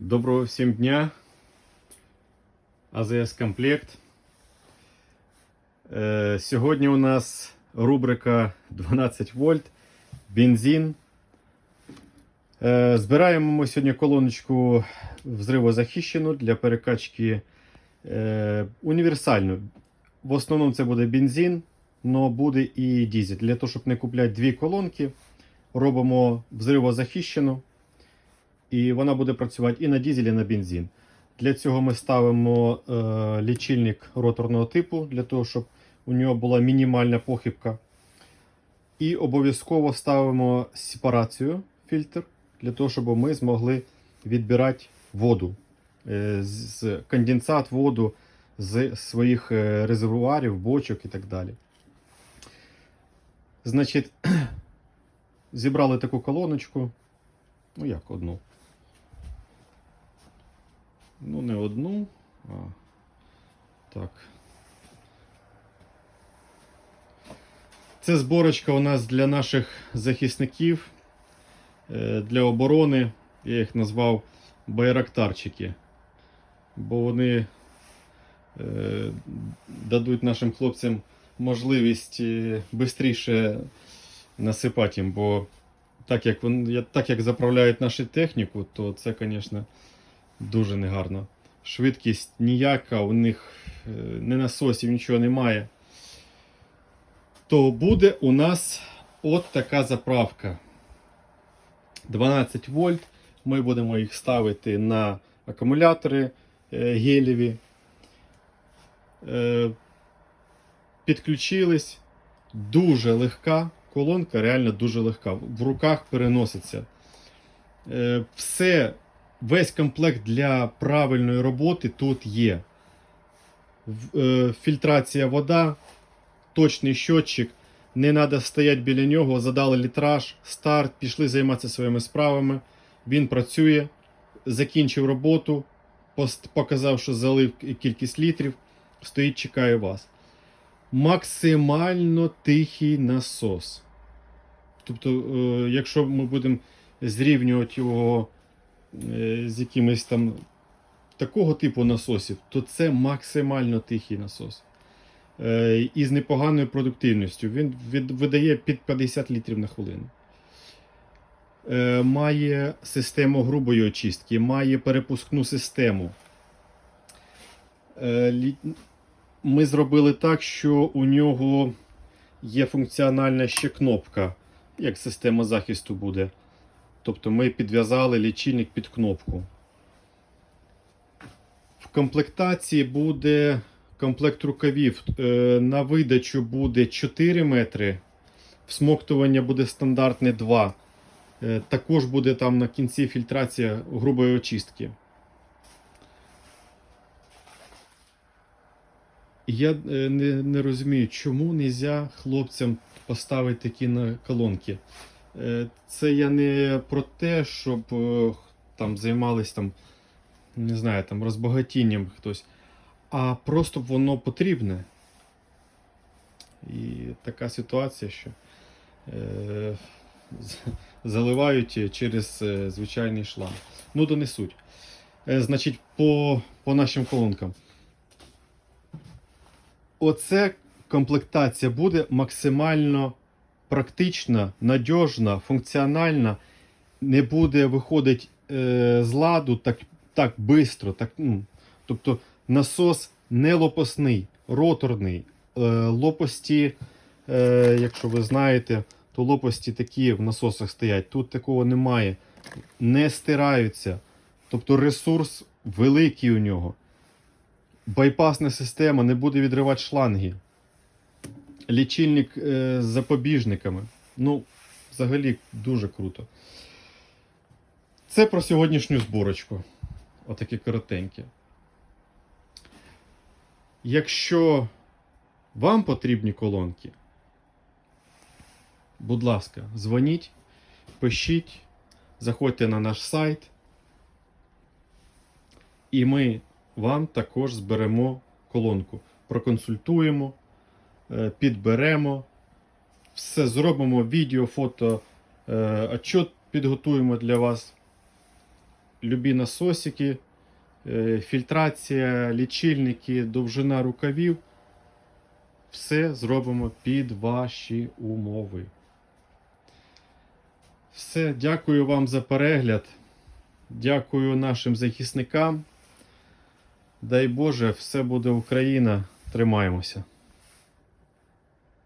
Доброго всім дня. АЗС Комплект. Е, Сьогодні у нас рубрика 12 вольт, бензин. Е, Збираємо ми сьогодні колоночку взривозахищену для перекачки е, універсальну. В основному це буде бензин, але буде і дизель. Для того, щоб не купляти дві колонки, робимо взривозахищену. І вона буде працювати і на дизель, і на бензин. Для цього ми ставимо е, лічильник роторного типу, для того, щоб у нього була мінімальна похибка. І обов'язково ставимо сепарацію фільтр, для того, щоб ми змогли відбирати воду, е, з- конденсат, воду з своїх е, резервуарів, бочок і так далі. Значить, зібрали таку колоночку. Ну, як одну. Ну, не одну, а так. Це зборочка у нас для наших захисників, е, для оборони. Я їх назвав байрактарчики. Бо вони е, дадуть нашим хлопцям можливість швидше насипати їм. Бо так як, так як заправляють нашу техніку, то це, звісно, дуже негарно. Швидкість ніяка, у них не насосів, нічого немає. То буде у нас от така заправка. 12 вольт. Ми будемо їх ставити на акумулятори е, гелєві. Е, Підключились. Дуже легка. Колонка реально дуже легка. В руках переноситься. Е, Все весь комплект для правильної роботи тут є. Е, Фільтрація вода, точний щотчик. Не треба стояти біля нього, задали літраж, старт, пішли займатися своїми справами. Він працює, закінчив роботу, показав, що залив кількість літрів, стоїть, чекає вас. Максимально тихий насос. Тобто, е, якщо ми будемо зрівнювати його з якимось там такого типу насосів, то це максимально тихий насос. Е, І з непоганою продуктивністю. Він видає під 50 літрів на хвилину. Е, Має систему грубої очистки, має перепускну систему. Е, Ми зробили так, що у нього є функціональна ще кнопка, як система захисту буде. Тобто ми підв'язали лічильник під кнопку. В комплектації буде комплект рукавів. Е, На видачу буде 4 метри. Всмоктування буде стандартне 2. Е, Також буде там на кінці фільтрація грубої очистки. Я е, не, не розумію, чому не можна хлопцям поставити такі на колонки. Е, Це я не про те, щоб е, там займались там, не знаю, там розбагатінням хтось, а просто воно потрібне. І така ситуація, що е, заливають через е, звичайний шланг. Ну, донесуть. Е, значить, по, по нашим колонкам. Оце комплектація буде максимально практична, надіжна, функціональна, не буде виходити е, з ладу так так швидко. Так, ну, тобто насос не лопасний, роторний. Е, лопасті, е, якщо ви знаєте, то лопасті такі в насосах стоять. Тут такого немає. Не стираються. Тобто ресурс великий у нього. Байпасна система не буде відривати шланги лічильник е, з запобіжниками. Ну, взагалі дуже круто. Це про сьогоднішню зборочку. Отакі коротенькі. Якщо вам потрібні колонки, будь ласка, дзвоніть, пишіть, заходьте на наш сайт. І ми вам також зберемо колонку. Проконсультуємо підберемо, все зробимо, відео, фото, е, отчет підготуємо для вас. любі насосики, е, фільтрація, лічильники, довжина рукавів. Все зробимо під ваші умови. Все, дякую вам за перегляд. Дякую нашим захисникам. Дай Боже, все буде Україна. Тримаємося.